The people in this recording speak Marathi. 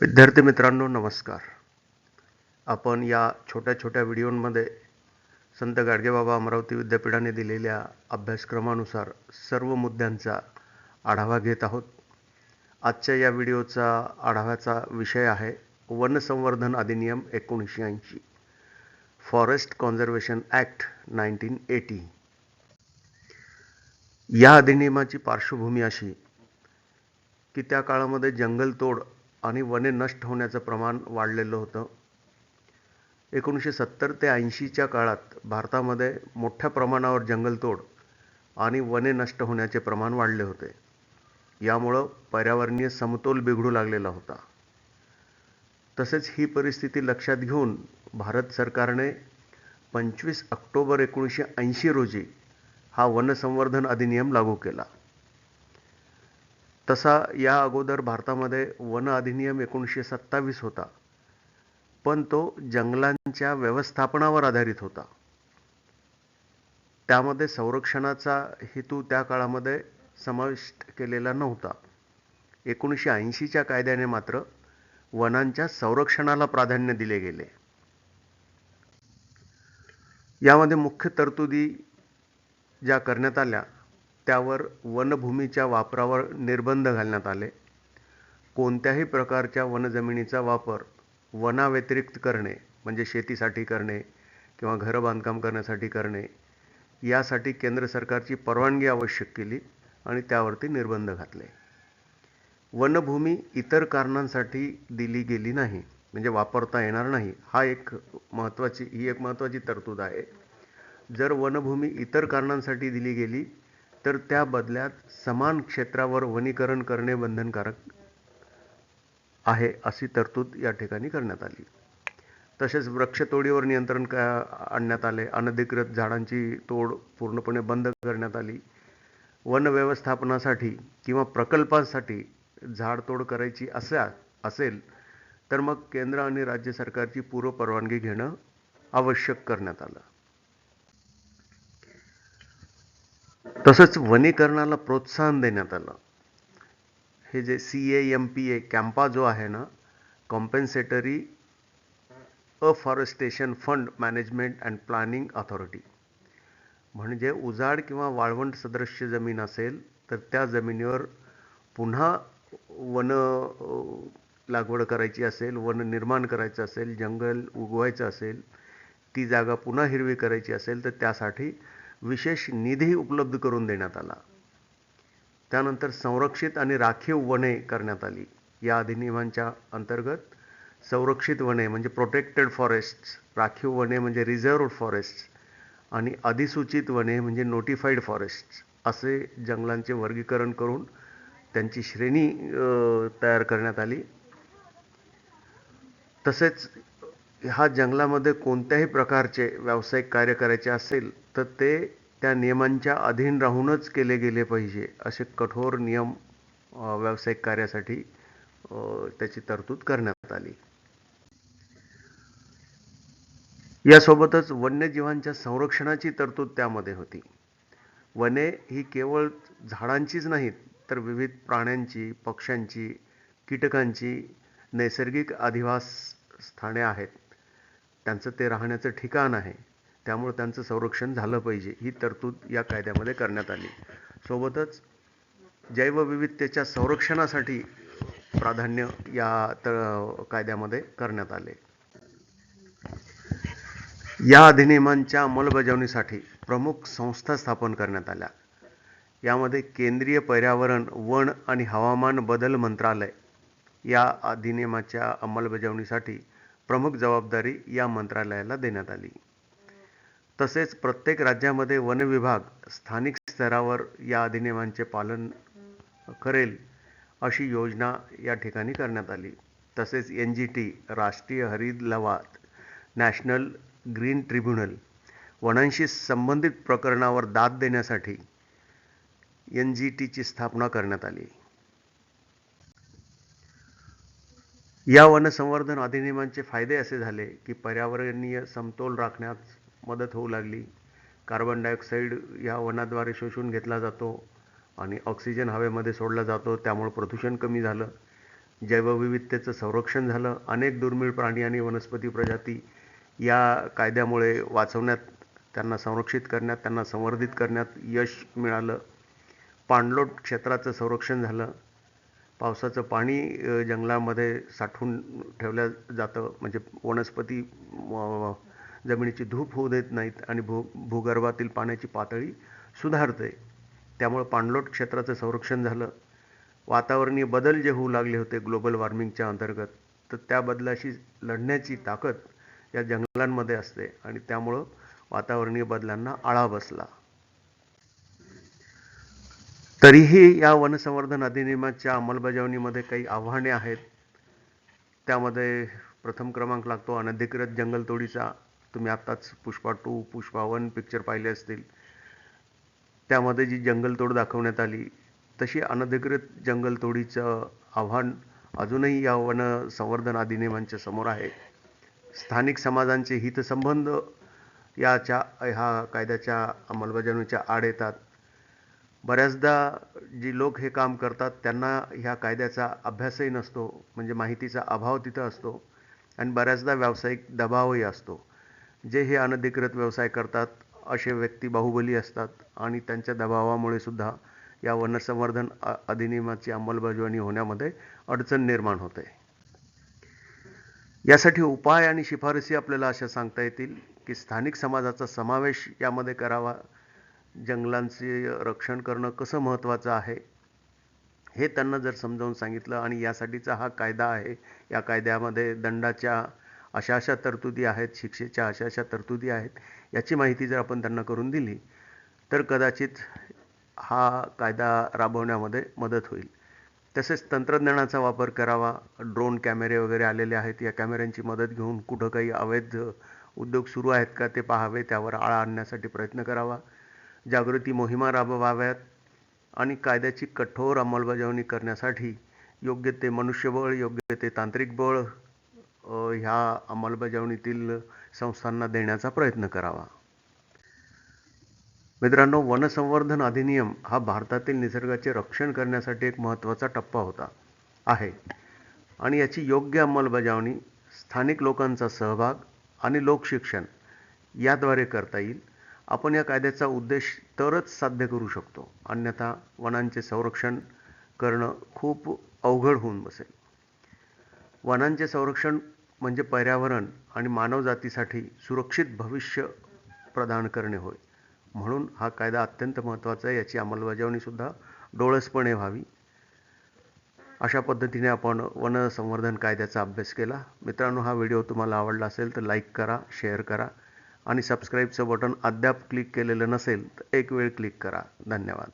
विद्यार्थी मित्रांनो नमस्कार. आपण या छोट्या छोट्या व्हिडिओमध्ये संत गाडगेबाबा अमरावती विद्यापीठाने दिलेल्या अभ्यासक्रमानुसार सर्व मुद्द्यांचा आढावा घेत आहोत. आजच्या या व्हिडिओचा आढाव्याचा विषय आहे वनसंवर्धन अधिनियम एकोणीसशे ऐंशी forest conservation act nineteen eighty. या अधिनियमाची पार्श्वभूमी अशी की त्या काळामध्ये जंगलतोड आणि वने नष्ट होण्याचं प्रमाण वाढलेलं होतं. एकोणीसशे सत्तर ते ऐंशीच्या काळात भारतामध्ये मोठ्या प्रमाणावर जंगलतोड आणि वने नष्ट होण्याचे प्रमाण वाढले होते. यामुळं पर्यावरणीय समतोल बिघडू लागलेला होता. तसेच ही परिस्थिती लक्षात घेऊन भारत सरकारने पंचवीस ऑक्टोबर एकोणीसशे ऐंशी रोजी हा वनसंवर्धन अधिनियम लागू केला. तसा या अगोदर भारतामध्ये वन अधिनियम एकोणीसशे सत्तावीस होता. पण तो जंगलांच्या व्यवस्थापनावर आधारित होता. त्यामध्ये संरक्षणाचा हेतू त्या काळामध्ये समाविष्ट केलेला नव्हता. एकोणीसशे ऐंशीच्या कायद्याने मात्र वनांच्या संरक्षणाला प्राधान्य दिले गेले. यामध्ये मुख्य तरतुदी ज्या करण्यात आल्या त्यावर वनभूमीच्या वापरावर निर्बंध घालण्यात आले. कोणत्याही प्रकारच्या वनजमिनीचा वापर वनाव्यतिरिक्त करणे म्हणजे शेतीसाठी करणे किंवा घरं बांधकाम करण्यासाठी करणे यासाठी केंद्र सरकारची परवानगी आवश्यक केली आणि त्यावरती निर्बंध घातले. वनभूमी इतर कारणांसाठी दिली गेली नाही म्हणजे वापरता येणार नाही हा एक महत्त्वाची ही एक महत्त्वाची तरतूद आहे. जर वनभूमी इतर कारणांसाठी दिली गेली तर त्या बदल्यात समान क्षेत्रावर वनीकरण करणे बंधनकारक आहे अशी तरतूद या ठिकाणी करण्यात आली. तसेच वृक्षतोडीवर नियंत्रण का आणण्यात आले अनधिकृत झाडांची तोड पूर्णपणे बंद करण्यात आली. वन व्यवस्थापनासाठी किंवा प्रकल्पांसाठी झाडतोड करायची असा असेल तर मग केंद्र आणि राज्य सरकारची पूर्व परवानगी घेणं आवश्यक करण्यात आलं. तसंच वनीकरणाला प्रोत्साहन देण्यात आलं. हे जे C A M P A CAMPA जो आहे ना compensatory afforestation fund management and planning authority म्हणजे उजाड किंवा वाळवंट सदृश्य जमीन असेल तर त्या जमिनीवर पुन्हा वन लागवड करायची असेल वन निर्माण करायचं असेल जंगल उगवायचं असेल ती जागा पुन्हा हिरवी करायची असेल तर त्यासाठी विशेष निधी उपलब्ध करून देण्यात आला. त्यानंतर संरक्षित आणि राखीव वने करण्यात आली. या अधिनियमांच्या अंतर्गत संरक्षित वने म्हणजे प्रोटेक्टेड फॉरेस्ट्स राखीव वने म्हणजे रिझर्व्ड फॉरेस्ट्स आणि अधिसूचित वने म्हणजे नोटिफाईड फॉरेस्ट्स असे जंगलांचे वर्गीकरण करून त्यांची श्रेणी तयार करण्यात आली. तसेच ह्या जंगलामध्ये कोणत्याही प्रकारचे व्यावसायिक कार्य करायचे असेल तर ते त्या नियमांच्या अधीन राहूनच केले गेले पाहिजे असे कठोर नियम व्यावसायिक कार्यासाठी त्याची तरतूद करण्यात आली. यासोबतच वन्यजीवांच्या संरक्षणाची तरतूद त्यामध्ये होती. वने ही केवळ झाडांचीच नाहीत तर विविध प्राण्यांची पक्ष्यांची कीटकांची नैसर्गिक अधिवास स्थाने आहेत. त्यांचं ते राहण्याचं ठिकाण आहे. त्यामुळे त्यांचं संरक्षण झालं पाहिजे. ही तरतूद या कायद्यामध्ये करण्यात आली. सोबतच जैवविविधतेच्या संरक्षणासाठी प्राधान्य या त कायद्यामध्ये करण्यात आले. या अधिनियमांच्या अंमलबजावणीसाठी प्रमुख संस्था स्थापन करण्यात आल्या. यामध्ये केंद्रीय पर्यावरण वन आणि हवामान बदल मंत्रालय या अधिनियमाच्या अंमलबजावणीसाठी प्रमुख जबाबदारी या मंत्रालयाला देण्यात आली. तसेच प्रत्येक राज्यामध्ये वन विभाग स्थानिक स्तरावर या अधिनियमांचे पालन करेल अशी योजना या ठिकाणी करण्यात आली. तसेच एन जी टी राष्ट्रीय हरित लवाद नॅशनल ग्रीन ट्रिब्युनल वनांशी संबंधित प्रकरणावर दाद देण्यासाठी एन जी टीची स्थापना करण्यात आली. या वनसंवर्धन अधिनियमांचे फायदे असे झाले की पर्यावरणीय समतोल राखण्यास मदत होऊ लागली. कार्बन डायऑक्साईड या वनाद्वारे शोषून घेतला जातो आणि ऑक्सिजन हवेमध्ये सोडला जातो. त्यामुळे प्रदूषण कमी झालं. जैवविविधतेचं संरक्षण झालं. अनेक दुर्मिळ प्राणी आणि वनस्पती प्रजाती या कायद्यामुळे वाचवण्यात त्यांना संरक्षित करण्यात त्यांना संवर्धित करण्यात यश मिळालं. पाणलोट क्षेत्राचं संरक्षण झालं. पावसाचं पाणी जंगलामध्ये साठवून ठेवलं जातं. म्हणजे वनस्पती जमिनीची धूप होऊ देत नाहीत आणि भू भूगर्भातील पाण्याची पातळी सुधारते. त्यामुळं पाणलोट क्षेत्राचं संरक्षण झालं. वातावरणीय बदल जे होऊ लागले होते ग्लोबल वॉर्मिंगच्या अंतर्गत तर त्या बदलाशी लढण्याची ताकद या जंगलांमध्ये असते आणि त्यामुळं वातावरणीय बदलांना आळा बसला. तरीही या वनसंवर्धन अधिनियमाच्या अंमलबजावणीमध्ये काही आव्हाने आहेत. त्यामध्ये प्रथम क्रमांक लागतो अनधिकृत जंगलतोडीचा तुम्ही आत्ताच Pushpa two Pushpa one picture पाहिले असतील. त्यामध्ये जी जंगलतोड दाखवण्यात आली तशी अनधिकृत जंगलतोडीचं आव्हान अजूनही या वन संवर्धन अधिनियमांच्या समोर आहे. स्थानिक समाजांचे हितसंबंध याच्या ह्या कायद्याच्या अंमलबजावणीच्या आड येतात. बऱ्याचदा जी लोक हे काम करतात त्यांना ह्या कायद्याचा अभ्यासही नसतो म्हणजे माहितीचा अभाव तिथं असतो आणि बऱ्याचदा व्यावसायिक दबावही असतो. जे हे अनधिकृत व्यवसाय करतात असे व्यक्ती बाहुबली असतात आणि त्यांच्या दबावामुळे सुद्धा या वनसंवर्धन अधिनियमाची अंमलबजावणी होण्यामध्ये अडचण निर्माण होते. यासाठी उपाय आणि शिफारसी आपल्याला अशा सांगता येतील की स्थानिक समाजाचा समावेश यामध्ये करावा जंगलांचे रक्षण करणं कसं महत्त्वाचं आहे हे त्यांना जर समजावून सांगितलं आणि यासाठीचा हा कायदा आहे या कायद्यामध्ये दंडाच्या अशा अशा तरतुदी आहेत शिक्षेच्या अशा अशा तरतुदी आहेत याची माहिती जर आपण त्यांना करून दिली तर कदाचित हा कायदा राबवण्यामध्ये मदत होईल. तसेच तंत्रज्ञानाचा वापर करावा ड्रोन कॅमेरे वगैरे आलेले आहेत या कॅमेऱ्यांची मदत घेऊन कुठं काही अवैध उद्योग सुरू आहेत का ते पाहावे त्यावर आळा आणण्यासाठी प्रयत्न करावा. जागृती मोहिमा राबवाव्यात आणि कायद्याची कठोर अंमलबजावणी करण्यासाठी योग्य ते मनुष्यबळ योग्य ते तांत्रिक बळ ह्या अंमलबजावणीतील संस्थांना देण्याचा प्रयत्न करावा. मित्रांनो वनसंवर्धन अधिनियम हा भारतातील निसर्गाचे रक्षण करण्यासाठी एक महत्त्वाचा टप्पा होता आहे. आणि याची योग्य अंमलबजावणी स्थानिक लोकांचा सहभाग आणि लोकशिक्षण याद्वारे करता येईल. आपण या कायद्याचा उद्देश तरच साध्य करू शकतो. अन्यथा वनांचे संरक्षण करणं खूप अवघड होऊन बसेल. वनांचे संरक्षण म्हणजे पर्यावरण आणि मानवजातीसाठी सुरक्षित भविष्य प्रदान करणे होय. म्हणून हा कायदा अत्यंत महत्त्वाचा आहे. याची अंमलबजावणीसुद्धा डोळसपणे व्हावी. अशा पद्धतीने आपण वन संवर्धन कायद्याचा अभ्यास केला. मित्रांनो हा व्हिडिओ तुम्हाला आवडला असेल तर लाईक करा शेअर करा. आणि सबस्क्राईबचं बटन अद्याप क्लिक केलेलं नसेल तर एक वेळ क्लिक करा. धन्यवाद.